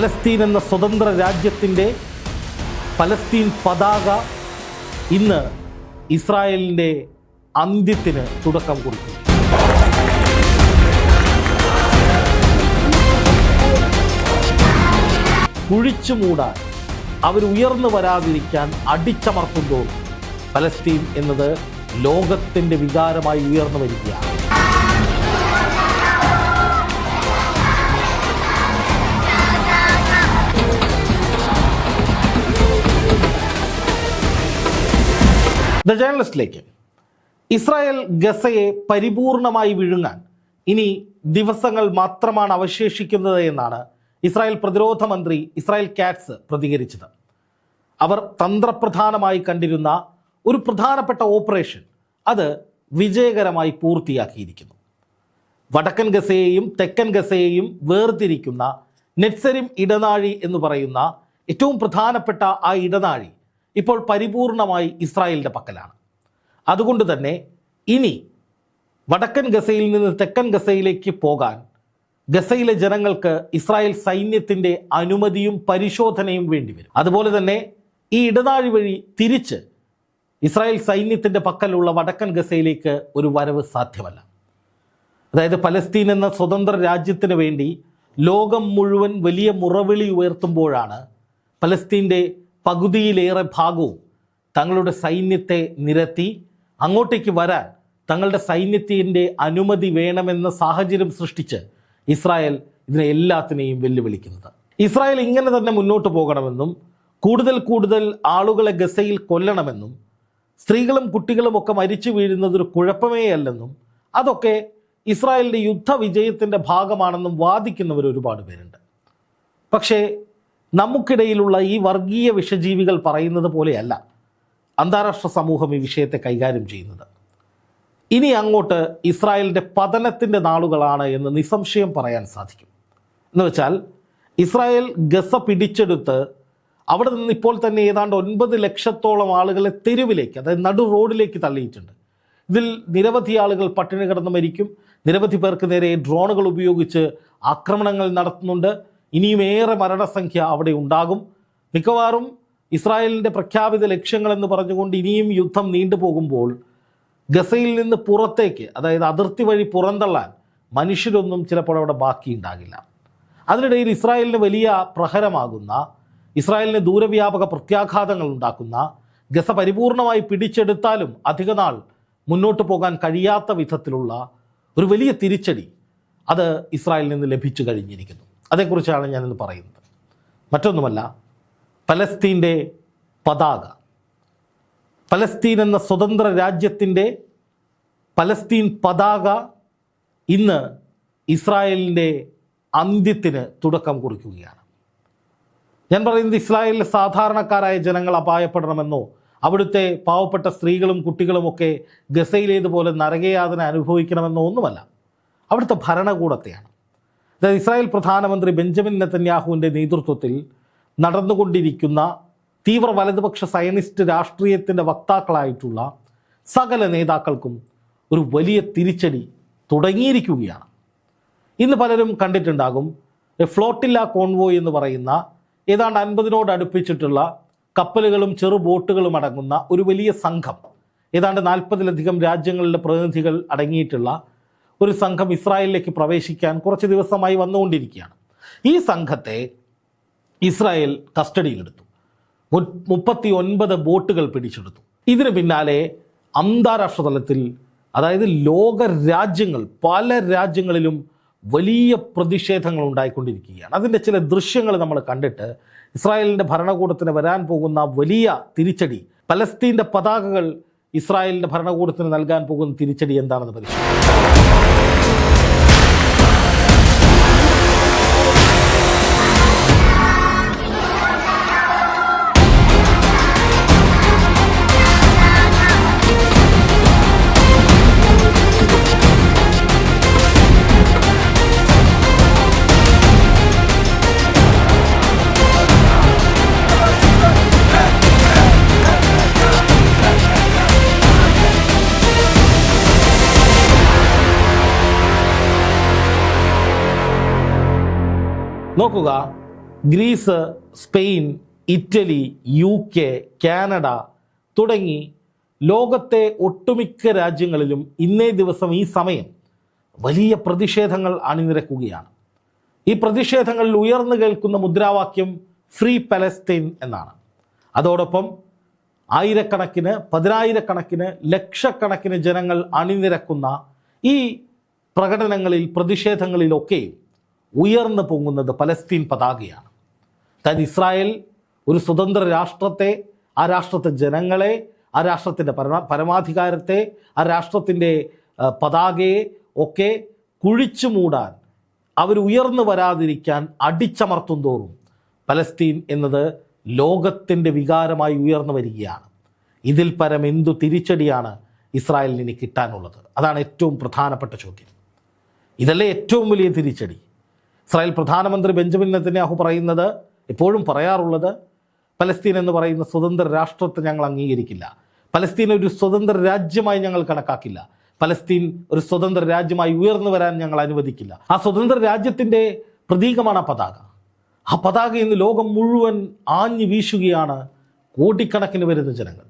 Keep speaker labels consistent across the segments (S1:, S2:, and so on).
S1: Palestine എന്ന സ്വതന്ത്ര രാജ്യത്തിന്റെ പലസ്തീൻ പതാക ഇന്ന് ഇസ്രായേലിന്റെ അന്ത്യത്തിന് തുടക്കം കുറിക്കും കുഴിച്ചു മൂടാൻ അവർ ഉയർന്നു വരാതിരിക്കാൻ അടിച്ചമർത്തുമ്പോൾ പലസ്തീൻ എന്നത് ലോകത്തിന്റെ വികാരമായി ഉയർന്നു വരികയാണ്. ദ ജേർണലിസ്റ്റിലേക്ക് ഇസ്രായേൽ ഗസയെ പരിപൂർണമായി വിഴുങ്ങാൻ ഇനി ദിവസങ്ങൾ മാത്രമാണ് അവശേഷിക്കുന്നത് എന്നാണ് ഇസ്രായേൽ പ്രതിരോധ മന്ത്രി ഇസ്രായേൽ കാറ്റ്സ് പ്രതികരിച്ചത്. അവർ തന്ത്രപ്രധാനമായി കണ്ടിരുന്ന ഒരു പ്രധാനപ്പെട്ട ഓപ്പറേഷൻ അത് വിജയകരമായി പൂർത്തിയാക്കിയിരിക്കുന്നു. വടക്കൻ ഗസയെയും തെക്കൻ ഗസയെയും വേർതിരിക്കുന്ന നെറ്റ്സരിം ഇടനാഴി എന്ന് പറയുന്ന ഏറ്റവും പ്രധാനപ്പെട്ട ആ ഇടനാഴി ഇപ്പോൾ പരിപൂർണമായി ഇസ്രായേലിന്റെ പക്കലാണ്. അതുകൊണ്ട് തന്നെ ഇനി വടക്കൻ ഗസയിൽ നിന്ന് തെക്കൻ ഗസയിലേക്ക് പോകാൻ ഗസയിലെ ജനങ്ങൾക്ക് ഇസ്രായേൽ സൈന്യത്തിന്റെ അനുമതിയും പരിശോധനയും വേണ്ടിവരും അതുപോലെ തന്നെ ഈ ഇടനാഴി വഴി തിരിച്ച് ഇസ്രായേൽ സൈന്യത്തിന്റെ പക്കലുള്ള വടക്കൻ ഗസയിലേക്ക് ഒരു വരവ് സാധ്യമല്ല. അതായത് പലസ്തീൻ എന്ന സ്വതന്ത്ര രാജ്യത്തിന് വേണ്ടി ലോകം മുഴുവൻ വലിയ മുറവിളി ഉയർത്തുമ്പോഴാണ് പലസ്തീന്റെ പകുതിയിലേറെ ഭാഗവും തങ്ങളുടെ സൈന്യത്തെ നിരത്തി അങ്ങോട്ടേക്ക് വരാൻ തങ്ങളുടെ സൈന്യത്തിന്റെ അനുമതി വേണമെന്ന സാഹചര്യം സൃഷ്ടിച്ച് ഇസ്രായേൽ ഇതിനെ എല്ലാത്തിനെയും വെല്ലുവിളിക്കുന്നത്. ഇസ്രായേൽ ഇങ്ങനെ തന്നെ മുന്നോട്ട് പോകണമെന്നും കൂടുതൽ കൂടുതൽ ആളുകളെ ഗസയിൽ കൊല്ലണമെന്നും സ്ത്രീകളും കുട്ടികളും ഒക്കെ മരിച്ചു വീഴുന്നത് ഒരു കുഴപ്പമേ അല്ലെന്നും അതൊക്കെ ഇസ്രായേലിന്റെ യുദ്ധവിജയത്തിന്റെ ഭാഗമാണെന്നും വാദിക്കുന്നവർ ഒരുപാട് പേരുണ്ട്. പക്ഷേ നമുക്കിടയിലുള്ള ഈ വർഗീയ വിഷജീവികൾ പറയുന്നത് പോലെയല്ല അന്താരാഷ്ട്ര സമൂഹം ഈ വിഷയത്തെ കൈകാര്യം ചെയ്യുന്നത്. ഇനി അങ്ങോട്ട് ഇസ്രായേലിന്റെ പതനത്തിന്റെ നാളുകളാണ് എന്ന് നിസ്സംശയം പറയാൻ സാധിക്കും. എന്ന് വെച്ചാൽ ഇസ്രായേൽ ഗസ പിടിച്ചെടുത്ത് അവിടെ നിന്ന് ഇപ്പോൾ തന്നെ ഏതാണ്ട് ഒൻപത് ലക്ഷത്തോളം ആളുകളെ തെരുവിലേക്ക് അതായത് നടു റോഡിലേക്ക് തള്ളിയിട്ടുണ്ട്. ഇതിൽ നിരവധി ആളുകൾ പട്ടിണി കിടന്ന് മരിക്കും. നിരവധി പേർക്ക് നേരെ ഡ്രോണുകൾ ഉപയോഗിച്ച് ആക്രമണങ്ങൾ നടത്തുന്നുണ്ട്. ഇനിയും ഏറെ മരണസംഖ്യ അവിടെ ഉണ്ടാകും. മിക്കവാറും ഇസ്രായേലിന്റെ പ്രഖ്യാപിത ലക്ഷ്യങ്ങളെന്ന് പറഞ്ഞുകൊണ്ട് ഇനിയും യുദ്ധം നീണ്ടുപോകുമ്പോൾ ഗസയിൽ നിന്ന് പുറത്തേക്ക് അതായത് അതിർത്തി വഴി പുറന്തള്ളാൻ മനുഷ്യരൊന്നും ചിലപ്പോൾ അവിടെ ബാക്കിയുണ്ടാകില്ല. അതിനിടയിൽ ഇസ്രായേലിന് വലിയ പ്രഹരമാകുന്ന ഇസ്രായേലിന് ദൂരവ്യാപക പ്രത്യാഘാതങ്ങൾ ഉണ്ടാക്കുന്ന ഗസ പരിപൂർണമായി പിടിച്ചെടുത്താലും അധികനാൾ മുന്നോട്ട് പോകാൻ കഴിയാത്ത വിധത്തിലുള്ള ഒരു വലിയ തിരിച്ചടി അത് ഇസ്രായേലിൽ നിന്ന് ലഭിച്ചു കഴിഞ്ഞിരിക്കുന്നു. അതേക്കുറിച്ചാണ് ഞാനിന്ന് പറയുന്നത്. മറ്റൊന്നുമല്ല പലസ്തീന്റെ പതാക. പലസ്തീൻ എന്ന സ്വതന്ത്ര രാജ്യത്തിന്റെ പലസ്തീൻ പതാക ഇന്ന് ഇസ്രായേലിന്റെ അന്ത്യത്തിന് തുടക്കം കുറിക്കുകയാണ്. ഞാൻ പറയുന്നത് ഇസ്രായേലിലെ സാധാരണക്കാരായ ജനങ്ങൾ അപായപ്പെടണമെന്നോ അവിടുത്തെ പാവപ്പെട്ട സ്ത്രീകളും കുട്ടികളുമൊക്കെ ഗസയിലേതുപോലെ നരകയാതന അനുഭവിക്കണമെന്നോ ഒന്നുമല്ല. അവിടുത്തെ ഭരണകൂടത്തെയാണ്. ഇസ്രായേൽ പ്രധാനമന്ത്രി ബെഞ്ചമിൻ നെത്തന്യാഹുവിന്റെ നേതൃത്വത്തിൽ നടന്നുകൊണ്ടിരിക്കുന്ന തീവ്ര വലതുപക്ഷ സയനിസ്റ്റ് രാഷ്ട്രീയത്തിന്റെ വക്താക്കളായിട്ടുള്ള സകല നേതാക്കൾക്കും ഒരു വലിയ തിരിച്ചടി തുടങ്ങിയിരിക്കുകയാണ്. ഇന്ന് പലരും കണ്ടിട്ടുണ്ടാകും ഫ്ലോട്ടില്ല കോൺവോയ് എന്ന് പറയുന്ന ഏതാണ്ട് അൻപതിനോട് അടുപ്പിച്ചിട്ടുള്ള കപ്പലുകളും ചെറു ബോട്ടുകളും അടങ്ങുന്ന ഒരു വലിയ സംഘം ഏതാണ്ട് നാൽപ്പതിലധികം രാജ്യങ്ങളിലെ പ്രതിനിധികൾ അടങ്ങിയിട്ടുള്ള ഒരു സംഘം ഇസ്രായേലിലേക്ക് പ്രവേശിക്കാൻ കുറച്ച് ദിവസമായി വന്നുകൊണ്ടിരിക്കുകയാണ്. ഈ സംഘത്തെ ഇസ്രായേൽ കസ്റ്റഡിയിലെടുത്തു. മുപ്പത്തി ഒൻപത് ബോട്ടുകൾ പിടിച്ചെടുത്തു. ഇതിന് പിന്നാലെ അന്താരാഷ്ട്ര തലത്തിൽ അതായത് ലോക രാജ്യങ്ങൾ പല രാജ്യങ്ങളിലും വലിയ പ്രതിഷേധങ്ങൾ ഉണ്ടായിക്കൊണ്ടിരിക്കുകയാണ്. അതിന്റെ ചില ദൃശ്യങ്ങൾ നമ്മൾ കണ്ടിട്ട് ഇസ്രായേലിന്റെ ഭരണകൂടത്തിന് വരാൻ പോകുന്ന വലിയ തിരിച്ചടി പലസ്തീന്റെ പതാകകൾ ഇസ്രായേലിന്റെ ഭരണകൂടത്തിന് നൽകാൻ പോകുന്ന തിരിച്ചടി എന്താണെന്ന് പരിശോധിക്കാം. നോക്കുക. Greece Spain Italy U K Canada തുടങ്ങി ലോകത്തെ ഒട്ടുമിക്ക രാജ്യങ്ങളിലും ഇന്നേ ദിവസം ഈ സമയം വലിയ പ്രതിഷേധങ്ങൾ അണിനിരക്കുകയാണ്. ഈ പ്രതിഷേധങ്ങളിൽ ഉയർന്നു കേൾക്കുന്ന മുദ്രാവാക്യം ഫ്രീ പലസ്തീൻ എന്നാണ്. അതോടൊപ്പം ആയിരക്കണക്കിന് പതിനായിരക്കണക്കിന് ലക്ഷക്കണക്കിന് ജനങ്ങൾ അണിനിരക്കുന്ന ഈ പ്രകടനങ്ങളിൽ പ്രതിഷേധങ്ങളിലൊക്കെയും ഉയർന്നു പൊങ്ങുന്നത് പലസ്തീൻ പതാകയാണ്. താൻ ഇസ്രായേൽ ഒരു സ്വതന്ത്ര രാഷ്ട്രത്തെ ആ രാഷ്ട്രത്തെ ജനങ്ങളെ ആ രാഷ്ട്രത്തിന്റെ പരമ പരമാധികാരത്തെ ആ രാഷ്ട്രത്തിന്റെ പതാകയെ ഒക്കെ കുഴിച്ചു മൂടാൻ അവർ ഉയർന്നു വരാതിരിക്കാൻ അടിച്ചമർത്തും തോറും പലസ്തീൻ എന്നത് ലോകത്തിന്റെ വികാരമായി ഉയർന്നു വരികയാണ്. ഇതിൽ പരം എന്തു തിരിച്ചടിയാണ് ഇസ്രായേലിന് കിട്ടാനുള്ളത്? അതാണ് ഏറ്റവും പ്രധാനപ്പെട്ട ചോദ്യം. ഇതല്ലേ ഏറ്റവും വലിയ തിരിച്ചടി? ഇസ്രായേൽ പ്രധാനമന്ത്രി ബെഞ്ചമിൻ നെതന്യാഹു പറയുന്നത് എപ്പോഴും പറയാറുള്ളത് പലസ്തീൻ എന്ന് പറയുന്ന സ്വതന്ത്ര രാഷ്ട്രത്തെ ഞങ്ങൾ അംഗീകരിക്കില്ല. പലസ്തീൻ ഒരു സ്വതന്ത്ര രാജ്യമായി ഞങ്ങൾ കണക്കാക്കില്ല. പലസ്തീൻ ഒരു സ്വതന്ത്ര രാജ്യമായി ഉയർന്നു വരാൻ ഞങ്ങൾ അനുവദിക്കില്ല. ആ സ്വതന്ത്ര രാജ്യത്തിന്റെ പ്രതീകമാണ് ആ പതാക. ആ പതാക ഇന്ന് ലോകം മുഴുവൻ ആഞ്ഞു വീശുകയാണ് കോടിക്കണക്കിന് വരുന്ന ജനങ്ങൾ.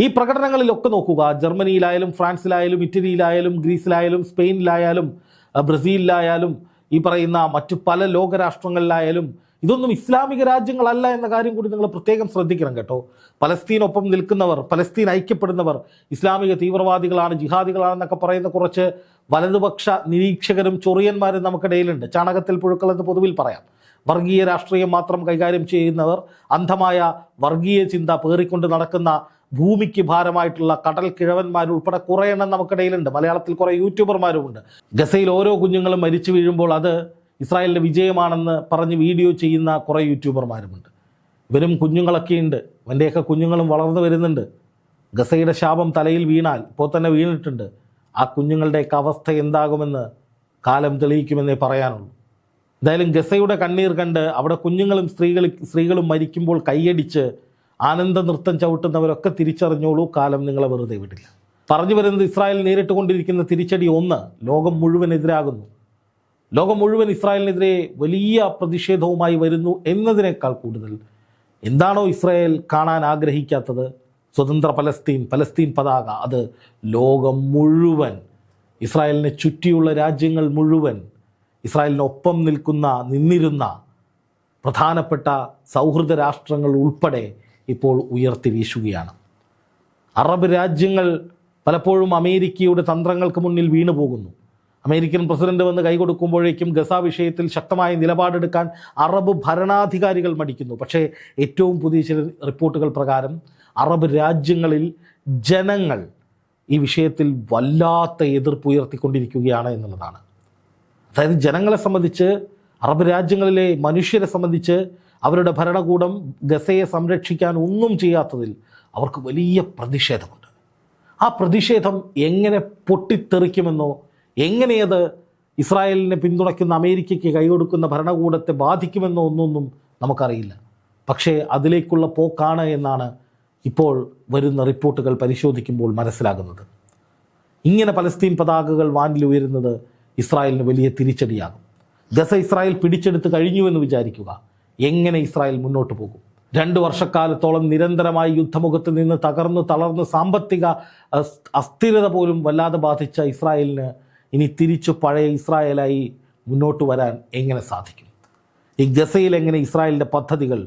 S1: ഈ പ്രകടനങ്ങളിലൊക്കെ നോക്കുക. ജർമ്മനിയിലായാലും ഫ്രാൻസിലായാലും ഇറ്റലിയിലായാലും ഗ്രീസിലായാലും സ്പെയിനിലായാലും ബ്രസീലിലായാലും ഈ പറയുന്ന മറ്റു പല ലോകരാഷ്ട്രങ്ങളിലായാലും ഇതൊന്നും ഇസ്ലാമിക രാജ്യങ്ങളല്ല എന്ന കാര്യം കൂടി നിങ്ങൾ പ്രത്യേകം ശ്രദ്ധിക്കണം കേട്ടോ. പലസ്തീനൊപ്പം നിൽക്കുന്നവർ പലസ്തീൻ ഐക്യപ്പെടുന്നവർ ഇസ്ലാമിക തീവ്രവാദികളാണ് ജിഹാദികളാണെന്നൊക്കെ പറയുന്ന കുറച്ച് വലതുപക്ഷ നിരീക്ഷകരും ചൊറിയന്മാരും നമുക്കിടയിലുണ്ട്. ചാണകത്തിൽ പുഴുക്കൾ എന്ന് പൊതുവിൽ പറയാം. വർഗീയ രാഷ്ട്രീയം മാത്രം കൈകാര്യം ചെയ്യുന്നവർ അന്ധമായ വർഗീയ ചിന്ത പേറിക്കൊണ്ട് നടക്കുന്ന ഭൂമിക്ക് ഭാരമായിട്ടുള്ള കടൽ കിഴവന്മാരുൾപ്പെടെ കുറേ എണ്ണം നമുക്കിടയിലുണ്ട്. മലയാളത്തിൽ കുറേ യൂട്യൂബർമാരുമുണ്ട്. ഗസയിൽ ഓരോ കുഞ്ഞുങ്ങളും മരിച്ചു വീഴുമ്പോൾ അത് ഇസ്രായേലിന്റെ വിജയമാണെന്ന് പറഞ്ഞ് വീഡിയോ ചെയ്യുന്ന കുറേ യൂട്യൂബർമാരുമുണ്ട്. ഇവരും കുഞ്ഞുങ്ങളൊക്കെയുണ്ട് ഇവന്റെയൊക്കെ കുഞ്ഞുങ്ങളും വളർന്നു വരുന്നുണ്ട്. ഗസയുടെ ശാപം തലയിൽ വീണാൽ ഇപ്പോൾ തന്നെ വീണിട്ടുണ്ട്. ആ കുഞ്ഞുങ്ങളുടെയൊക്കെ അവസ്ഥ എന്താകുമെന്ന് കാലം തെളിയിക്കുമെന്നേ പറയാനുള്ളൂ. എന്തായാലും ഗസയുടെ കണ്ണീർ കണ്ട് അവിടെ കുഞ്ഞുങ്ങളും സ്ത്രീകൾ സ്ത്രീകളും മരിക്കുമ്പോൾ കൈയടിച്ച് ആനന്ദ നൃത്തം ചവിട്ടുന്നവരൊക്കെ തിരിച്ചറിഞ്ഞോളൂ കാലം നിങ്ങളെ വെറുതെ വിടില്ല. പറഞ്ഞു വരുന്നത് ഇസ്രായേൽ നേരിട്ട് കൊണ്ടിരിക്കുന്ന തിരിച്ചടി ഒന്ന് ലോകം മുഴുവൻ എതിരാകുന്നു. ലോകം മുഴുവൻ ഇസ്രായേലിനെതിരെ വലിയ പ്രതിഷേധവുമായി വരുന്നു എന്നതിനേക്കാൾ കൂടുതൽ. എന്താണോ ഇസ്രായേൽ കാണാൻ ആഗ്രഹിക്കാത്തത്? സ്വതന്ത്ര പലസ്തീൻ പലസ്തീൻ പതാക. അത് ലോകം മുഴുവൻ ഇസ്രായേലിനെ ചുറ്റിയുള്ള രാജ്യങ്ങൾ മുഴുവൻ ഇസ്രായേലിനൊപ്പം നിൽക്കുന്ന നിന്നിരുന്ന പ്രധാനപ്പെട്ട സൗഹൃദ രാഷ്ട്രങ്ങൾ ഉൾപ്പെടെ ഇപ്പോൾ ഉയർത്തി വീശുകയാണ്. അറബ് രാജ്യങ്ങൾ പലപ്പോഴും അമേരിക്കയുടെ തന്ത്രങ്ങൾക്ക് മുന്നിൽ വീണു പോകുന്നു. അമേരിക്കൻ പ്രസിഡന്റ് വന്ന് കൈകൊടുക്കുമ്പോഴേക്കും ഗസ വിഷയത്തിൽ ശക്തമായ നിലപാടെടുക്കാൻ അറബ് ഭരണാധികാരികൾ മടിക്കുന്നു. പക്ഷേ ഏറ്റവും പുതിയ ചില റിപ്പോർട്ടുകൾ പ്രകാരം അറബ് രാജ്യങ്ങളിൽ ജനങ്ങൾ ഈ വിഷയത്തിൽ വല്ലാത്ത എതിർപ്പ് ഉയർത്തിക്കൊണ്ടിരിക്കുകയാണ് എന്നുള്ളതാണ്. അതായത് ജനങ്ങളെ സംബന്ധിച്ച് അറബ് രാജ്യങ്ങളിലെ മനുഷ്യരെ സംബന്ധിച്ച് അവരുടെ ഭരണകൂടം ഗസയെ സംരക്ഷിക്കാൻ ഒന്നും ചെയ്യാത്തതിൽ അവർക്ക് വലിയ പ്രതിഷേധമുണ്ട്. ആ പ്രതിഷേധം എങ്ങനെ പൊട്ടിത്തെറിക്കുമെന്നോ എങ്ങനെയത് ഇസ്രായേലിനെ പിന്തുണയ്ക്കുന്ന അമേരിക്കയ്ക്ക് കൈകൊടുക്കുന്ന ഭരണകൂടത്തെ ബാധിക്കുമെന്നോ ഒന്നൊന്നും നമുക്കറിയില്ല. പക്ഷേ അതിലേക്കുള്ള പോക്കാണ് എന്നാണ് ഇപ്പോൾ വരുന്ന റിപ്പോർട്ടുകൾ പരിശോധിക്കുമ്പോൾ മനസ്സിലാകുന്നത്. ഇങ്ങനെ പലസ്തീൻ പതാകകൾ വാനിൽ ഉയരുന്നത് ഇസ്രായേലിന് വലിയ തിരിച്ചടിയാകും. ഗസ ഇസ്രായേൽ പിടിച്ചെടുത്ത് കഴിഞ്ഞുവെന്ന് വിചാരിക്കുക. എങ്ങനെ ഇസ്രായേൽ മുന്നോട്ട് പോകും? രണ്ട് വർഷക്കാലത്തോളം നിരന്തരമായി യുദ്ധമുഖത്ത് നിന്ന് തകർന്നു തളർന്ന് സാമ്പത്തിക അസ്ഥിരത പോലും വല്ലാതെ ബാധിച്ച ഇസ്രായേലിന് ഇനി തിരിച്ചു പഴയ ഇസ്രായേലായി മുന്നോട്ട് വരാൻ എങ്ങനെ സാധിക്കും? ഈ ഗസയിൽ എങ്ങനെ ഇസ്രായേലിന്റെ പദ്ധതികൾ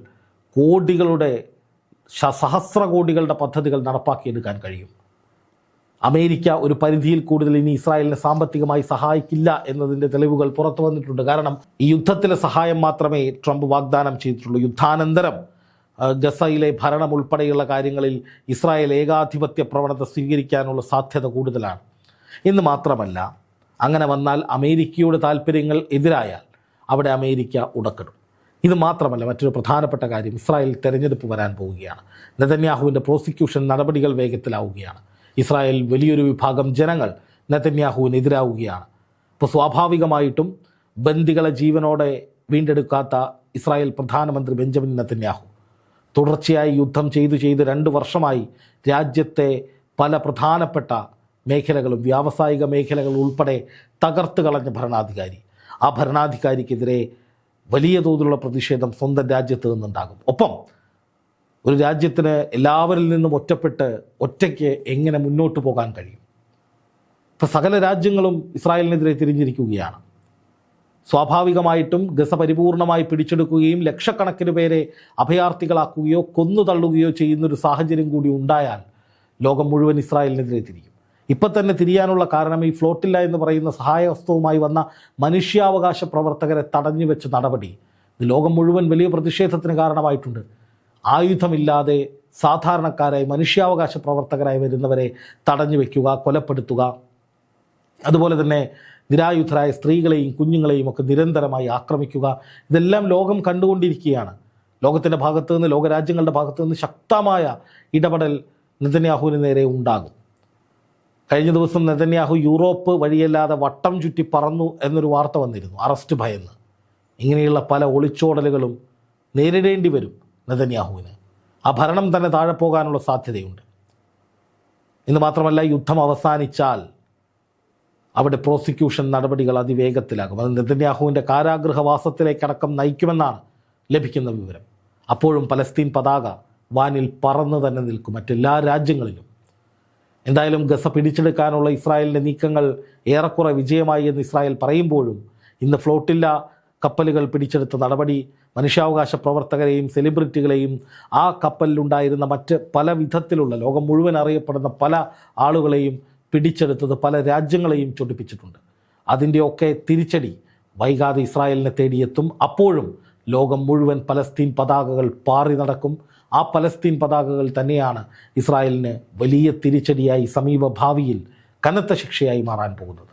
S1: കോടികളുടെ സഹസ്ര കോടികളുടെ പദ്ധതികൾ നടപ്പാക്കിയെടുക്കാൻ കഴിയും? അമേരിക്ക ഒരു പരിധിയിൽ കൂടുതൽ ഇനി ഇസ്രായേലിനെ സാമ്പത്തികമായി സഹായിക്കില്ല എന്നതിന്റെ തെളിവുകൾ പുറത്തു വന്നിട്ടുണ്ട്. കാരണം ഈ യുദ്ധത്തിലെ സഹായം മാത്രമേ ട്രംപ് വാഗ്ദാനം ചെയ്തിട്ടുള്ളൂ. യുദ്ധാനന്തരം ഗസയിലെ ഭരണം ഉൾപ്പെടെയുള്ള കാര്യങ്ങളിൽ ഇസ്രായേൽ ഏകാധിപത്യ പ്രവണത സ്വീകരിക്കാനുള്ള സാധ്യത കൂടുതലാണ്. എന്ന് മാത്രമല്ല അങ്ങനെ വന്നാൽ അമേരിക്കയുടെ താല്പര്യങ്ങൾ എതിരായാൽ അവിടെ അമേരിക്ക ഉടക്കിടും. ഇത് മാത്രമല്ല മറ്റൊരു പ്രധാനപ്പെട്ട കാര്യം ഇസ്രായേൽ തെരഞ്ഞെടുപ്പ് വരാൻ പോവുകയാണ്. നെതന്യാഹുവിന്റെ പ്രോസിക്യൂഷൻ നടപടികൾ വേഗത്തിലാവുകയാണ്. ഇസ്രായേൽ വലിയൊരു വിഭാഗം ജനങ്ങൾ നെതന്യാഹുവിനെതിരാവുകയാണ് അപ്പോൾ സ്വാഭാവികമായിട്ടും ബന്ദികളെ ജീവനോടെ വീണ്ടെടുക്കാത്ത ഇസ്രായേൽ പ്രധാനമന്ത്രി ബെഞ്ചമിൻ നെതന്യാഹു തുടർച്ചയായി യുദ്ധം ചെയ്തു ചെയ്ത് രണ്ട് വർഷമായി രാജ്യത്തെ പല പ്രധാനപ്പെട്ട മേഖലകളും വ്യാവസായിക മേഖലകൾ ഉൾപ്പെടെ തകർത്ത് കളഞ്ഞ ഭരണാധികാരി. ആ ഭരണാധികാരിക്കെതിരെ വലിയ തോതിലുള്ള പ്രതിഷേധം സ്വന്തം രാജ്യത്ത് നിന്നുണ്ടാകും. ഒപ്പം ഒരു രാജ്യത്തിന് എല്ലാവരിൽ നിന്നും ഒറ്റപ്പെട്ട് ഒറ്റയ്ക്ക് എങ്ങനെ മുന്നോട്ട് പോകാൻ കഴിയും? ഇപ്പം സകല രാജ്യങ്ങളും ഇസ്രായേലിനെതിരെ തിരിഞ്ഞിരിക്കുകയാണ്. സ്വാഭാവികമായിട്ടും ഗസ പരിപൂർണമായി പിടിച്ചെടുക്കുകയും ലക്ഷക്കണക്കിന് പേരെ അഭയാർത്ഥികളാക്കുകയോ കൊന്നു തള്ളുകയോ ചെയ്യുന്നൊരു സാഹചര്യം കൂടി ഉണ്ടായാൽ ലോകം മുഴുവൻ ഇസ്രായേലിനെതിരെ തിരിയും. ഇപ്പം തന്നെ തിരിയാനുള്ള കാരണം ഈ ഫ്ലോട്ടില്ല എന്ന് പറയുന്ന സഹായഹസ്തവുമായി വന്ന മനുഷ്യാവകാശ പ്രവർത്തകരെ തടഞ്ഞു വെച്ച നടപടി ലോകം മുഴുവൻ വലിയ പ്രതിഷേധത്തിന് കാരണമായിട്ടുണ്ട്. ആയുധമില്ലാതെ സാധാരണക്കാരായി മനുഷ്യാവകാശ പ്രവർത്തകരായി വരുന്നവരെ തടഞ്ഞു വയ്ക്കുക കൊലപ്പെടുത്തുക. അതുപോലെ തന്നെ നിരായുധരായ സ്ത്രീകളെയും കുഞ്ഞുങ്ങളെയും ഒക്കെ നിരന്തരമായി ആക്രമിക്കുക. ഇതെല്ലാം ലോകം കണ്ടുകൊണ്ടിരിക്കുകയാണ്. ലോകത്തിന്റെ ഭാഗത്തു നിന്ന് ലോകരാജ്യങ്ങളുടെ ഭാഗത്തു നിന്ന് ശക്തമായ ഇടപെടൽ നെതന്യാഹുവിന് നേരെ ഉണ്ടാകും. കഴിഞ്ഞ ദിവസം നെതന്യാഹു യൂറോപ്പ് വഴിയല്ലാതെ വട്ടം ചുറ്റി പറന്നു എന്നൊരു വാർത്ത വന്നിരുന്നു. അറസ്റ്റ് ഭയന്ന്. ഇങ്ങനെയുള്ള പല ഒളിച്ചോടലുകളും നേരിടേണ്ടി വരും. നെതന്യാഹുവിന്. ആ ഭരണം തന്നെ താഴെ പോകാനുള്ള സാധ്യതയുണ്ട്. ഇന്ന് മാത്രമല്ല യുദ്ധം അവസാനിച്ചാൽ അവിടെ പ്രോസിക്യൂഷൻ നടപടികൾ അതിവേഗത്തിലാകും. അത് നെതന്യാഹുവിന്റെ കാരാഗൃഹവാസത്തിലേക്കടക്കം നയിക്കുമെന്നാണ് ലഭിക്കുന്ന വിവരം. അപ്പോഴും പലസ്തീൻ പതാക വാനിൽ പറന്നു തന്നെ നിൽക്കും മറ്റെല്ലാ രാജ്യങ്ങളിലും. എന്തായാലും ഗസ പിടിച്ചെടുക്കാനുള്ള ഇസ്രായേലിന്റെ നീക്കങ്ങൾ ഏറെക്കുറെ വിജയമായി എന്ന് ഇസ്രായേൽ പറയുമ്പോഴും ഇന്ന് ഫ്ലോട്ടില്ല കപ്പലുകൾ പിടിച്ചെടുത്ത നടപടി മനുഷ്യാവകാശ പ്രവർത്തകരെയും സെലിബ്രിറ്റികളെയും ആ കപ്പലിലുണ്ടായിരുന്ന മറ്റ് പല വിധത്തിലുള്ള ലോകം മുഴുവൻ അറിയപ്പെടുന്ന പല ആളുകളെയും പിടിച്ചെടുത്തത് പല രാജ്യങ്ങളെയും ചൊടിപ്പിച്ചിട്ടുണ്ട്. അതിന്റെയൊക്കെ തിരിച്ചടി വൈകാതെ ഇസ്രായേലിനെ തേടിയെത്തും. അപ്പോഴും ലോകം മുഴുവൻ പലസ്തീൻ പതാകകൾ പാറി നടക്കും. ആ പലസ്തീൻ പതാകകൾ തന്നെയാണ് ഇസ്രായേലിന് വലിയ തിരിച്ചടിയായി സമീപ ഭാവിയിൽ കനത്ത ശിക്ഷയായി മാറാൻ പോകുന്നത്.